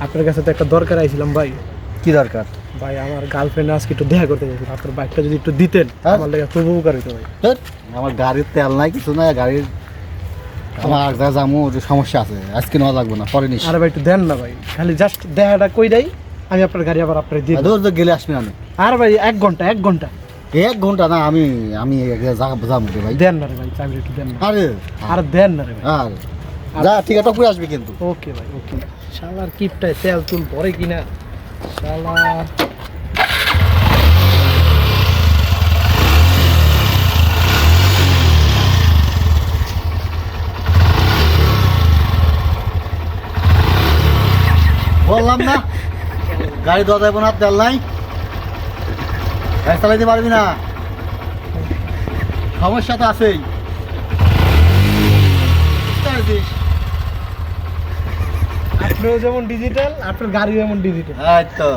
আপনার কাছে তো একটা দরকার আইছিলাম ভাই। কি দরকার? ভাই আমার গার্লফ্রেন্ড আজকে একটু দেখা করতে গেছিল। আপনার বাইকটা যদি একটু দিতেন হ্যাঁ? আমার লেগে খুব উপকার হতো ভাই। ধ্যাৎ, আমার গাড়ির তেল নাই কিছু নাই গাড়ির আমার জায়গায় যাব একটু সমস্যা আছে আজকে নেওয়া লাগবে না পরে নিস। আরে ভাই একটু দেন না ভাই। খালি জাস্ট দেখাটা কই দেয় আমি আপনার গাড়ি আবার আপনার দিয়ে দেব। ধর তো গেলে আসবি না আমি। আর ভাই এক ঘণ্টা এক ঘণ্টা। এক ঘণ্টা না আমি আমি এক জায়গায় যাব রে ভাই। দেন না রে ভাই চাবি একটু দেন না। আরে। আর দেন না রে ভাই। আর। যা ঠিক আছে করে আসবি কিন্তু। ওকে ভাই ওকে। শালার কিপটায় তেল তুল পরে কিনা। শালা। বললাম না গাড়ি দেওয়া যাবে না তেল নাই। গাড়ি চালাইতে পারবি না। সমস্যা তো আছেই। আপনিও যেমন ডিজিটাল আপনার গাড়িও যেমন ডিজিটাল এই তো।